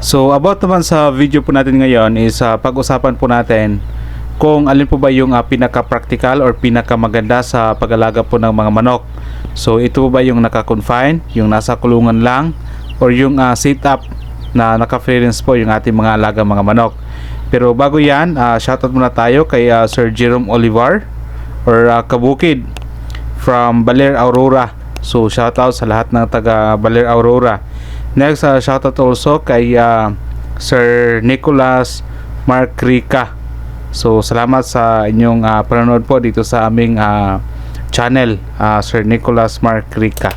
So about naman sa video po natin ngayon is uh, pag-usapan po natin kung alin po ba yung uh, pinaka-practical or pinaka-maganda sa pag-alaga po ng mga manok. So ito ba yung naka-confine, yung nasa kulungan lang or yung uh, sit-up na naka-freelance po yung ating mga alaga mga manok. Pero bago yan, uh, shoutout muna tayo kay uh, Sir Jerome Olivar or uh, Kabukid from Baler Aurora. So shoutout sa lahat ng taga Baler Aurora. Next, uh, shoutout also kay uh, Sir Nicholas Mark Rica. So salamat sa inyong uh, panonood po dito sa aming uh, channel, uh, Sir Nicholas Mark Rica.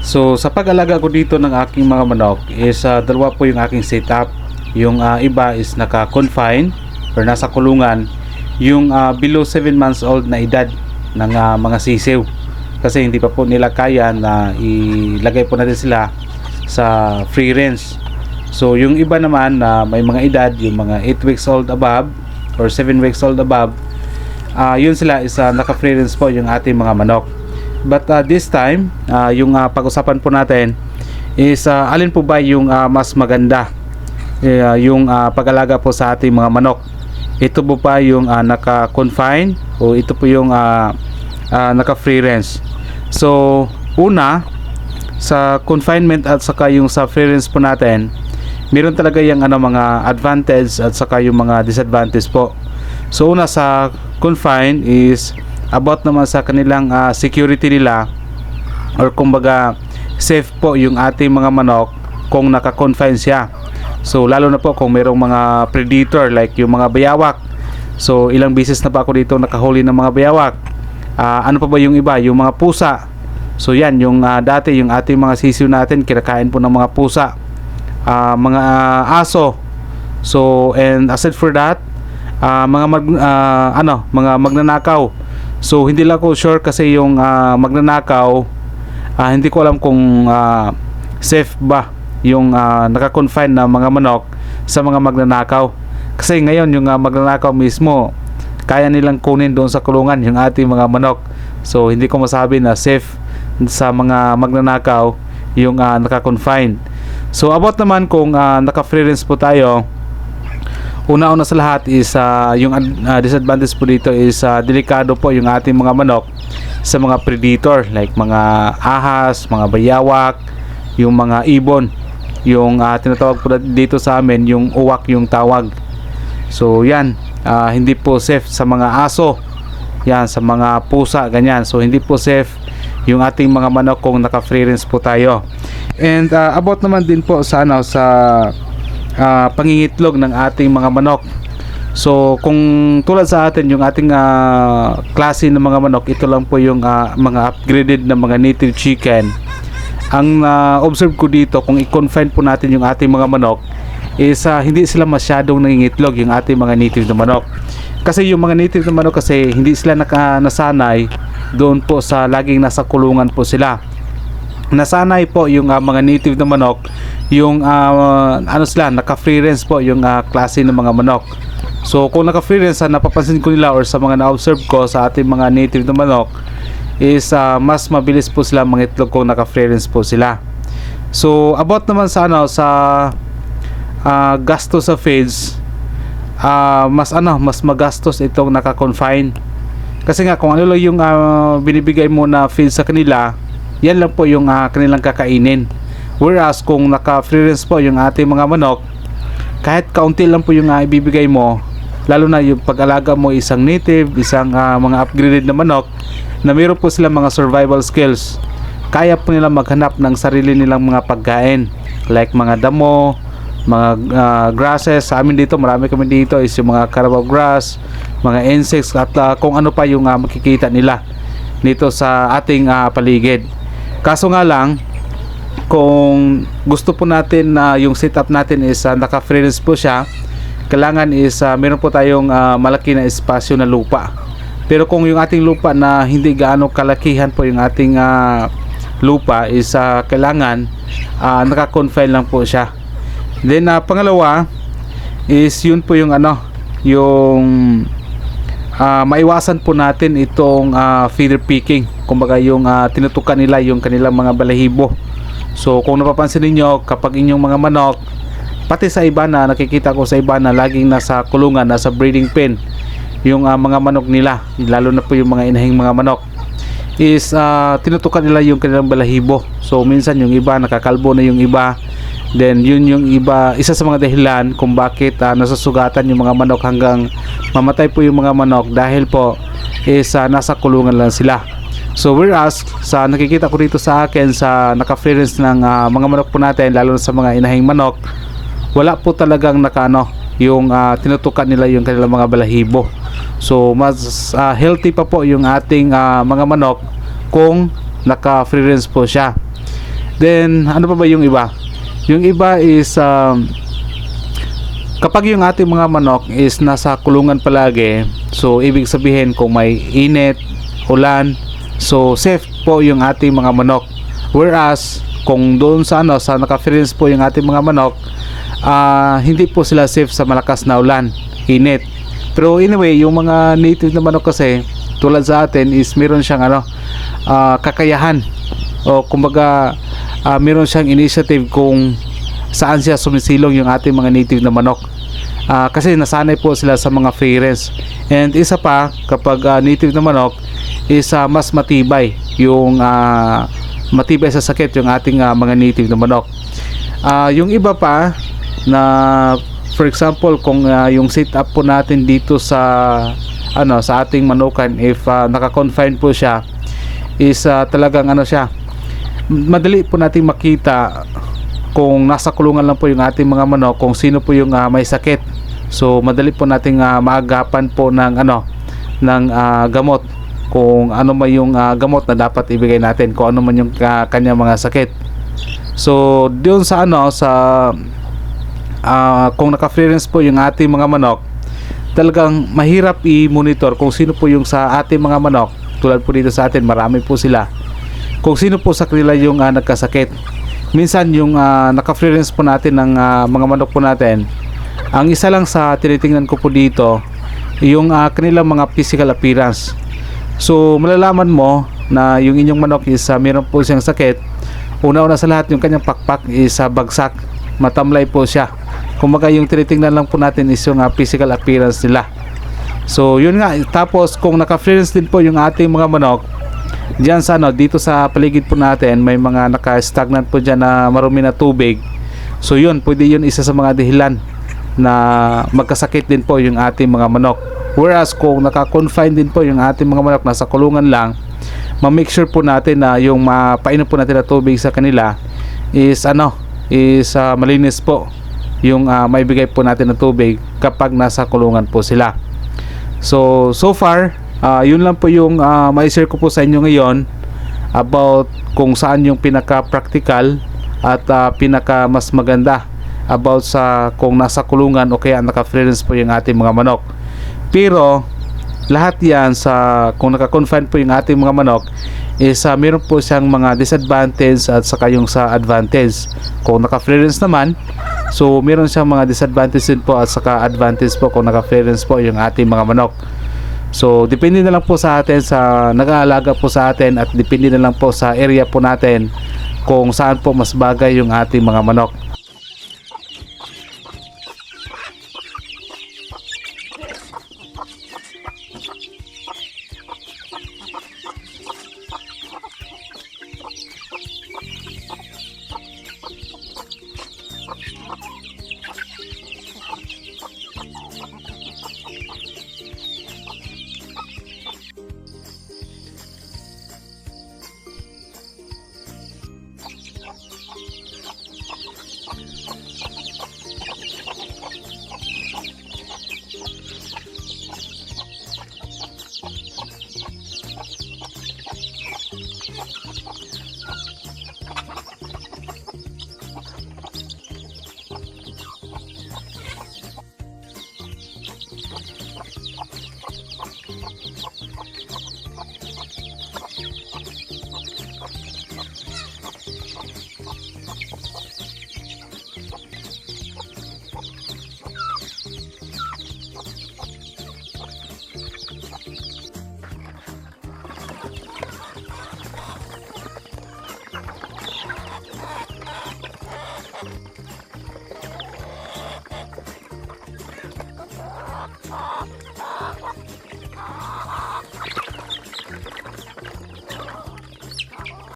So sa pag-alaga ko dito ng aking mga manok is uh, dalawa po yung aking setup. Yung uh, iba is naka-confine or nasa kulungan. Yung uh, below 7 months old na edad ng uh, mga sisiw. Kasi hindi pa po nila kaya na ilagay po natin sila sa free range. So yung iba naman na may mga edad, yung mga 8 weeks old above or 7 weeks old above, ah yun sila is uh, naka-free range po yung ating mga manok. But uh, this time, ah, yung uh, pag-usapan po natin is uh, alin po ba yung uh, mas maganda uh, yung uh, pag-alaga po sa ating mga manok. Ito po pa yung uh, naka-confine o ito po yung uh, uh, naka-free range. So, una, sa confinement at saka yung sa free range po natin, meron talaga yung ano, mga advantage at saka yung mga disadvantage po. So una sa confine is about naman sa kanilang ah, security nila or kumbaga safe po yung ating mga manok kung naka-confine siya. So lalo na po kung merong mga predator like yung mga bayawak. So ilang beses na pa ako dito nakahuli ng mga bayawak. Ah, ano pa ba yung iba? Yung mga pusa. So yan, yung ah, dati yung ating mga sisiw natin kinakain po ng mga pusa. Ah, mga ah, aso. So and aside for that, ah, mga mag, ah, ano, mga magnanakaw. So hindi lang ako sure kasi yung ah, magnanakaw ah, hindi ko alam kung ah, safe ba yung ah, naka-confine na mga manok sa mga magnanakaw. Kasi ngayon yung ah, magnanakaw mismo kaya nilang kunin doon sa kulungan yung ating mga manok. So hindi ko masabi na safe sa mga magnanakaw yung ah, naka-confine. So about naman kung ah, naka-free po tayo, una-una sa lahat is ah, yung ah, disadvantage po dito is ah, delikado po yung ating mga manok sa mga predator like mga ahas, mga bayawak, yung mga ibon. Yung ah, tinatawag po dito sa amin yung uwak yung tawag. So yan, ah, hindi po safe sa mga aso. Yan sa mga pusa ganyan. So hindi po safe yung ating mga manok kung naka-free range po tayo. And ah, about naman din po sa ano sa ah, pangingitlog ng ating mga manok. So kung tulad sa atin yung ating ah, klase ng mga manok, ito lang po yung ah, mga upgraded na mga native chicken. Ang na-observe ko dito kung i-confine po natin yung ating mga manok is ah, hindi sila masyadong nangingitlog yung ating mga native na manok. Kasi yung mga native na manok kasi hindi sila naka, nasanay doon po sa laging nasa kulungan po sila. Nasanay po yung ah, mga native na manok yung ah, ano sila naka free range po yung ah, klase ng mga manok. So kung naka free range sa napapansin ko nila or sa mga na-observe ko sa ating mga native na manok is ah, mas mabilis po sila mangitlog kung naka free range po sila. So about naman sa ano sa ah, gasto sa feeds ah, mas ano mas magastos itong naka confine kasi nga kung ano lang yung ah, binibigay mo na feed sa kanila yan lang po yung ah, kanilang kakainin. Whereas kung naka free range po yung ating mga manok, kahit kaunti lang po yung ah, ibibigay mo, lalo na yung pag-alaga mo isang native, isang ah, mga upgraded na manok, na meron po silang mga survival skills. Kaya po nila maghanap ng sarili nilang mga pagkain, like mga damo, mga ah, grasses. Sa amin dito, marami kami dito is yung mga carabao grass, mga insects, at ah, kung ano pa yung ah, makikita nila dito sa ating ah, paligid. Kaso nga lang, kung gusto po natin na yung setup natin is uh, naka-freelance po siya, kailangan is ah, meron po tayong ah, malaki na espasyo na lupa. Pero kung yung ating lupa na hindi gaano kalakihan po yung ating ah, lupa is ah, kailangan ah, naka-confine lang po siya. Then ah, pangalawa is yun po yung ano, yung ah, maiwasan po natin itong ah, feeder picking. Kumbaga yung ah, tinutukan nila yung kanilang mga balahibo. So kung napapansin niyo kapag inyong mga manok pati sa iba na nakikita ko sa iba na laging nasa kulungan, nasa breeding pen yung ah, mga manok nila, lalo na po yung mga inahing mga manok is ah, tinutukan nila yung kanilang balahibo. So minsan yung iba nakakalbo na yung iba. Then yun yung iba, isa sa mga dahilan kung bakit ah, nasusugatan yung mga manok hanggang mamatay po yung mga manok dahil po is ah, nasa kulungan lang sila. So whereas sa nakikita ko dito sa akin sa naka-clearance ng ah, mga manok po natin lalo na sa mga inahing manok, wala po talagang nakaano yung ah, tinutukan nila yung kanilang mga balahibo. So mas ah, healthy pa po yung ating ah, mga manok kung naka-free range po siya. Then ano pa ba yung iba? Yung iba is um, kapag yung ating mga manok is nasa kulungan palagi, so ibig sabihin kung may init, ulan, so safe po yung ating mga manok. Whereas kung doon sa ano sa naka-freeze po yung ating mga manok, ah, hindi po sila safe sa malakas na ulan, init. Pero anyway, yung mga native na manok kasi tulad sa atin is meron siyang ano ah, kakayahan o kumbaga ah, meron siyang initiative kung saan siya sumisilong yung ating mga native na manok. Ah, kasi nasanay po sila sa mga range. And isa pa, kapag ah, native na manok, is ah, mas matibay yung ah, matibay sa sakit yung ating ah, mga native na manok. Ah, yung iba pa na for example kung ah, yung setup po natin dito sa ano sa ating manukan if ah, naka-confine po siya is ah, talagang ano siya madali po nating makita kung nasa kulungan lang po yung ating mga manok kung sino po yung ah, may sakit. So madali po nating ah, maagapan po ng ano ng ah, gamot kung ano man yung ah, gamot na dapat ibigay natin kung ano man yung ah, kanya mga sakit. So doon sa ano sa ah, kung naka-clearance po yung ating mga manok talagang mahirap i-monitor kung sino po yung sa ating mga manok. Tulad po dito sa atin marami po sila kung sino po sa kanila yung ah, nagkasakit. Minsan yung uh, naka-clearance po natin ng ah, mga manok po natin ang isa lang sa tinitingnan ko po dito yung ah, kanilang mga physical appearance. So malalaman mo na yung inyong manok is ah, meron po siyang sakit. Una-una sa lahat yung kanyang pakpak is ah, bagsak. Matamlay po siya. Kumbaga yung tinitingnan lang po natin is yung ah, physical appearance nila. So yun nga tapos kung naka-clearance din po yung ating mga manok Diyan sa ano, dito sa paligid po natin, may mga naka-stagnant po diyan na marumi na tubig. So yun, pwede yun isa sa mga dahilan na magkasakit din po yung ating mga manok. Whereas kung naka-confine din po yung ating mga manok nasa kulungan lang, ma-make sure po natin na yung mapainom po natin na tubig sa kanila is ano, is ah, malinis po yung ah, maibigay po natin na tubig kapag nasa kulungan po sila. So, so far, ah, yun lang po yung uh, share ko po sa inyo ngayon about kung saan yung pinaka-practical at ah, pinaka mas maganda about sa kung nasa kulungan o kaya naka-freelance po yung ating mga manok. Pero, lahat yan sa kung naka-confine po yung ating mga manok is ah, meron po siyang mga disadvantage at saka yung sa advantage. Kung naka-freelance naman, so meron siyang mga disadvantage din po at saka advantage po kung naka-freelance po yung ating mga manok. So, depende na lang po sa atin sa nag-aalaga po sa atin at depende na lang po sa area po natin kung saan po mas bagay yung ating mga manok. Thank you.